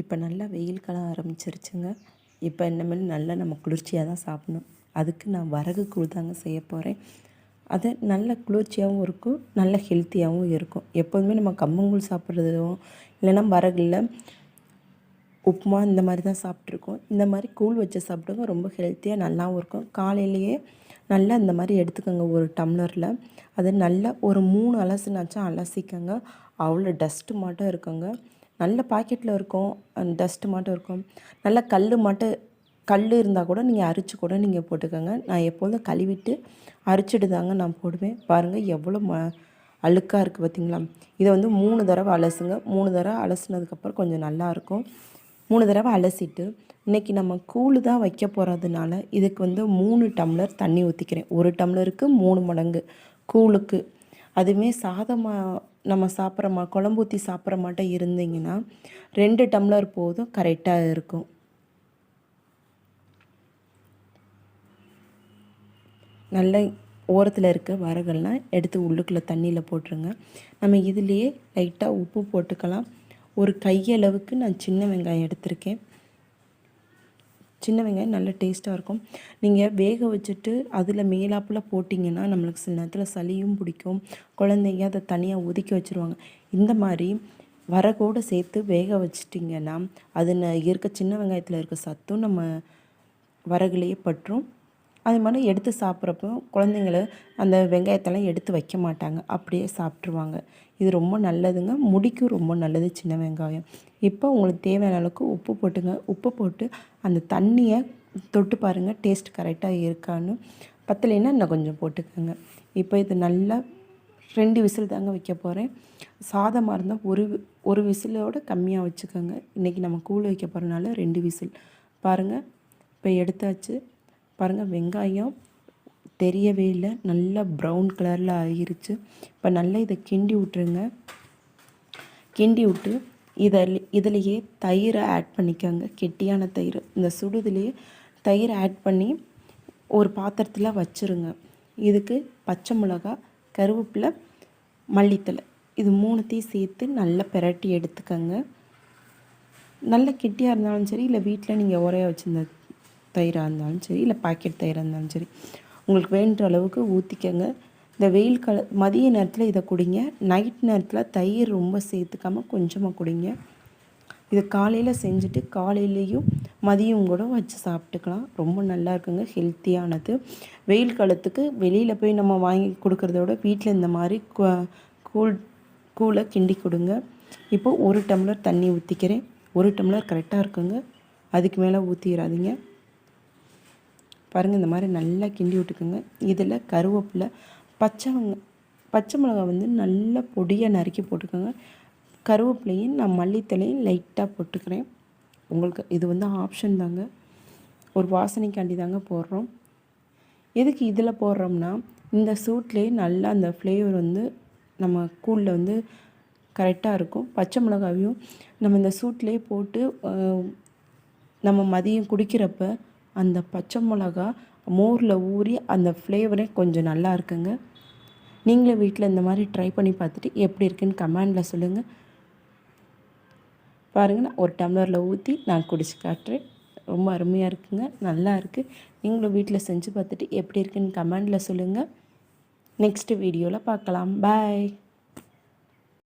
இப்போ நல்லா வெயில் காலம் ஆரம்பிச்சிருச்சுங்க. இப்போ இனிமேல் நல்லா நம்ம குளிர்ச்சியாக தான் சாப்பிடணும். அதுக்கு நான் வரகு கூழ் தாங்க செய்ய போகிறேன் அது நல்ல குளிர்ச்சியாகவும் இருக்கும் நல்ல ஹெல்த்தியாகவும் இருக்கும். எப்போதுமே நம்ம கம்மங்கூழ் சாப்பிட்றதும் இல்லைன்னா வரகுல உப்புமா இந்த மாதிரி தான் சாப்பிட்ருக்கோம். இந்த மாதிரி கூழ் வச்சு சாப்பிடுங்க ரொம்ப ஹெல்த்தியாக நல்லாவும் இருக்கும். காலையிலேயே நல்லா இந்த மாதிரி எடுத்துக்கோங்க ஒரு டம்ளரில். அது நல்லா ஒரு மூணு அலசுனாச்சும் அலசிக்கோங்க. அவ்வளோ டஸ்ட்டு மட்டும் இருக்குங்க. நல்ல பாக்கெட்டில் இருக்கும். டஸ்ட்டு மட்டும் இருக்கும். நல்ல கல் மட்டும் கல் இருந்தால் கூட நீங்கள் அரிச்சு கூட நீங்கள் போட்டுக்கோங்க. நான் எப்போதும் கழுவிட்டு அரிச்சிட்டு தாங்க நான் போடுவேன். பாருங்கள் எவ்வளோ ம அழுக்காக இருக்குது பார்த்திங்களா இதை வந்து மூணு தடவை அலசுங்க. மூணு தடவை அலசுனதுக்கப்புறம் கொஞ்சம் நல்லாயிருக்கும் மூணு தடவை அலசிட்டு இன்றைக்கி நம்ம கூழ் தான் வைக்க போகிறதுனால இதுக்கு வந்து மூணு டம்ளர் தண்ணி ஊற்றிக்கிறேன் ஒரு டம்ளருக்கு மூணு மடங்கு கூழுக்கு. அதுவுமே சாதமாக நம்ம சாப்பிட்ற மா குழம்பு ஊற்றி சாப்பிட்ற மாட்டோம் இருந்தீங்கன்னா ரெண்டு டம்ளர் போதும் கரெக்டாக இருக்கும். நல்ல ஓரத்தில் இருக்க வரகள்லாம் எடுத்து உள்ளுக்குள்ளே தண்ணியில் போட்டுருங்க. நம்ம இதுலேயே லைட்டாக உப்பு போட்டுக்கலாம். ஒரு கையளவுக்கு நான் சின்ன வெங்காயம் எடுத்திருக்கேன். சின்ன வெங்காயம் நல்ல டேஸ்ட்டாக இருக்கும். நீங்கள் வேக வச்சுட்டு அதில் மேலாப்பில் போட்டிங்கன்னா நம்மளுக்கு சில நேரத்தில் சளியும் பிடிக்கும். குழந்தைங்க அதை தனியாக ஒதுக்கி வச்சுருவாங்க. இந்த மாதிரி வரகோடு சேர்த்து வேக வச்சிட்டிங்கன்னா அது இருக்க சின்ன வெங்காயத்தில் இருக்க சத்தும் நம்ம வரகுலேயே பற்றும். அது மாதிரி எடுத்து சாப்பிட்றப்போ குழந்தைங்கள அந்த வெங்காயத்தெல்லாம் எடுத்து வைக்க மாட்டாங்க. அப்படியே சாப்பிட்ருவாங்க. இது ரொம்ப நல்லதுங்க. முடிக்கும் ரொம்ப நல்லது சின்ன வெங்காயம். இப்போ உங்களுக்கு தேவையான அளவுக்கு உப்பு போட்டுங்க. உப்பு போட்டு அந்த தண்ணியை தொட்டு பாருங்கள் டேஸ்ட் கரெக்டாக இருக்கான்னு. பத்தலைன்னா இன்னும் கொஞ்சம் போட்டுக்கோங்க. இப்போ இது நல்லா ரெண்டு விசில் தாங்க வைக்க போகிறேன் சாதமாக இருந்தால் ஒரு ஒரு விசிலோட கம்மியாக வச்சுக்கோங்க. இன்றைக்கி நம்ம கூழ் வைக்க போகிறனால ரெண்டு விசில். பாருங்கள் இப்போ எடுத்தாச்சு. பாருங்கள் வெங்காயம் தெரியவே இல்லை. நல்லா ப்ரௌன் கலரில் ஆகிருச்சு. இப்போ நல்லா இதை கிண்டி விட்ருங்க கிண்டி விட்டு இதில் இதுலேயே தயிரை ஆட் பண்ணிக்கோங்க. கெட்டியான தயிர். இந்த சுடுதுலேயே தயிர் ஆட் பண்ணி ஒரு பாத்திரத்தில் வச்சுருங்க. இதுக்கு பச்சை மிளகா கருவேப்பிலை மல்லித்தலை இது மூணுத்தையும் சேர்த்து நல்லா பிரட்டி எடுத்துக்கோங்க. நல்ல கெட்டியாக இருந்தாலும் சரி இல்லை வீட்டில் நீங்கள் உரைய வச்சுருந்தது தயிராக இருந்தாலும் சரி இல்லை பாக்கெட் தயிராக இருந்தாலும் சரி உங்களுக்கு வேண்ட அளவுக்கு ஊற்றிக்கங்க இந்த வெயில் கால மதிய நேரத்தில் இதை குடிங்க. நைட் நேரத்தில் தயிர் ரொம்ப சேர்த்துக்காமல் கொஞ்சமாக குடிங்க. இதை காலையில் செஞ்சுட்டு காலையிலையும் மதியம் கூட வச்சு சாப்பிட்டுக்கலாம். ரொம்ப நல்லா இருக்குங்க ஹெல்த்தியானது வெயில் காலத்துக்கு வெளியில் போய் நம்ம வாங்கி கொடுக்குறத விட வீட்டில் இந்த மாதிரி கூல் கூலை கிண்டி கொடுங்க. இப்போது ஒரு டம்ளர் தண்ணி ஊற்றிக்கிறேன் ஒரு டம்ளர் கரெக்டாக இருக்குங்க. அதுக்கு மேலே ஊற்றிடாதீங்க பாருங்கள் இந்த மாதிரி நல்லா கிண்டி விட்டுக்குங்க. இதில் கருவேப்பிலை பச்சை பச்சை மிளகா வந்து நல்லா பொடியாக நறுக்கி போட்டுக்கோங்க. கருவேப்பிலையும் நான் மல்லித்தலையும் லைட்டாக போட்டுக்கிறேன். உங்களுக்கு இது வந்து ஆப்ஷன் தாங்க. ஒரு வாசனைக்காண்டி தாங்க போடுறோம். எதுக்கு இதில் போடுறோம்னா இந்த சூட்லேயே நல்லா அந்த ஃப்ளேவர் வந்து நம்ம கூழில் வந்து கரெக்டாக இருக்கும். பச்சை மிளகாவையும் நம்ம இந்த சூட்லேயே போட்டு நம்ம மதியம் குடிக்கிறப்ப அந்த பச்சை மிளகா மோரில் ஊறி அந்த ஃப்ளேவரே கொஞ்சம் நல்லா இருக்குங்க. நீங்களும் வீட்டில் இந்த மாதிரி ட்ரை பண்ணி பார்த்துட்டு எப்படி இருக்குன்னு கமெண்டில் சொல்லுங்கள் பாருங்கள் நான் ஒரு டம்ளரில் ஊற்றி நான் குடிச்சு காட்டுறேன். ரொம்ப அருமையாக இருக்குங்க நல்லா இருக்குது நீங்களும் வீட்டில் செஞ்சு பார்த்துட்டு எப்படி இருக்குன்னு கமெண்டில் சொல்லுங்கள் நெக்ஸ்ட்டு வீடியோவில் பார்க்கலாம். பாய்